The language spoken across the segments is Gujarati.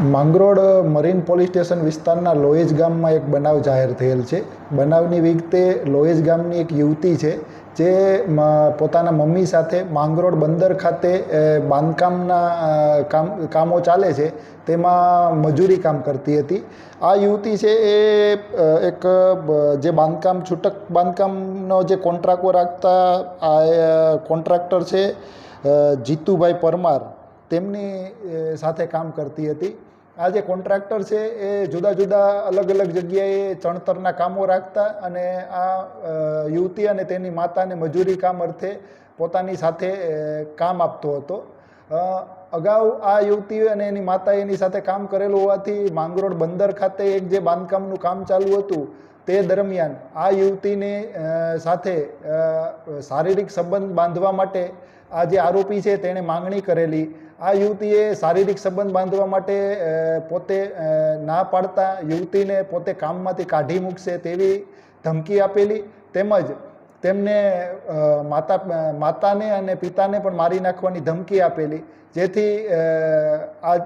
માંગરોળ મરીન પોલીસ સ્ટેશન વિસ્તારના લોએજ ગામમાં એક બનાવ જાહેર થયેલ છે. બનાવની વિગતે લોએજ ગામની એક યુવતી છે, જે પોતાના મમ્મી સાથે માંગરોળ બંદર ખાતે બાંધકામના કામ, કામો ચાલે છે, તેમાં મજૂરી કામ કરતી હતી. આ યુવતી છે એ એક જે બાંધકામ છૂટક, બાંધકામનો જે કોન્ટ્રાક્ટો રાખતા, આ કોન્ટ્રાક્ટર છે જીતુભાઈ પરમાર. તેમની સાથે કામ કરતી હતી. આ જે કોન્ટ્રાક્ટર છે, એ જુદા જુદા અલગ અલગ જગ્યાએ ચણતરના કામો રાખતા અને આ યુવતી અને તેની માતાને મજૂરી કામ અર્થે પોતાની સાથે કામ આપતો હતો. અગાઉ આ યુવતી અને એની માતા એની સાથે કામ કરેલું હોવાથી માંગરોળ બંદર ખાતે એક જે બાંધકામનું કામ ચાલુ હતું તે દરમિયાન આ યુવતીને સાથે શારીરિક સંબંધ બાંધવા માટે આ જે આરોપી છે તેણે માંગણી કરેલી. આ યુવતીએ શારીરિક સંબંધ બાંધવા માટે પોતે ના પાડતા યુવતીને પોતે કામમાંથી કાઢી મૂકશે તેવી ધમકી આપેલી. તેમજ તેમને માતા માતાને અને પિતાને પણ મારી નાખવાની ધમકી આપેલી. જેથી આ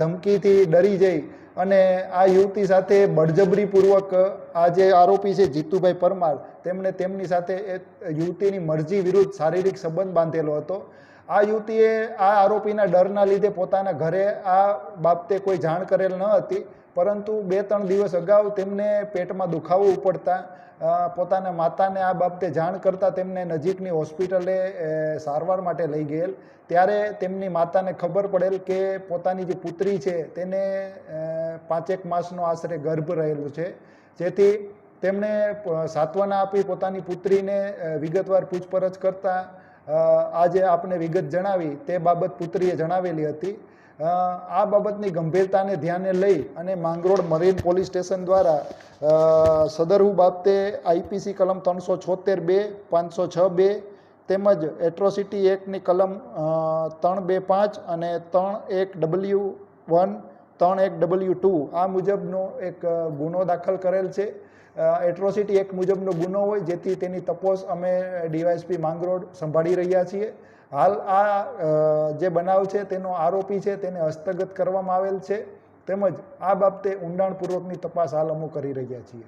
ધમકીથી ડરી જઈ અને આ યુવતી સાથે બળજબરીપૂર્વક આ જે આરોપી છે જીતુભાઈ પરમાર. તેમણે તેમની સાથે એ યુવતીની મરજી વિરુદ્ધ શારીરિક સંબંધ બાંધેલો હતો. આ યુવતીએ આ આરોપીના ડરના લીધે પોતાના ઘરે આ બાબતે કોઈ જાણ કરેલ ન હતી, પરંતુ બે ત્રણ દિવસ અગાઉ તેમને પેટમાં દુખાવો ઉપડતા પોતાના માતાને આ બાબતે જાણ કરતાં તેમને નજીકની હોસ્પિટલે સારવાર માટે લઈ ગયેલ. ત્યારે તેમની માતાને ખબર પડેલ કે પોતાની જે પુત્રી છે તેને પાંચેક માસનો આશરે ગર્ભ રહેલું છે. જેથી તેમણે સાત્વના આપી પોતાની પુત્રીને વિગતવાર પૂછપરછ કરતા અ, આપણે વિગત જણાવી તે બાબત પુત્રીએ જણાવેલી હતી. આ બાબતની ગંભીરતાને ધ્યાને લઈ અને માંગરોળ મરીન પોલીસ સ્ટેશન દ્વારા સદરહુ બાબતે આઈપીસી કલમ ત્રણસો છોતેર બે પાંચસો છ બે તેમજ એટ્રોસિટી એક્ટની કલમ ત્રણ બે પાંચ અને ત્રણ એક ડબલ્યુ વન ત્રણ એક ડબલ્યુ ટુ આ મુજબનો એક ગુનો દાખલ કરેલ છે. એટ્રોસિટી એક મુજબનો ગુનો હોય જેથી તેની તપોસ અમે ડીવાયસપી માંગરોળ સંભાળી રહ્યા છીએ. હાલ આ જે બનાવ છે તેનો આરોપી છે તેને હસ્તગત કરવામાં આવેલ છે. તેમજ આ બાબતે ઊંડાણપૂર્વકની તપાસ હાલ અમુ કરી રહ્યા છીએ.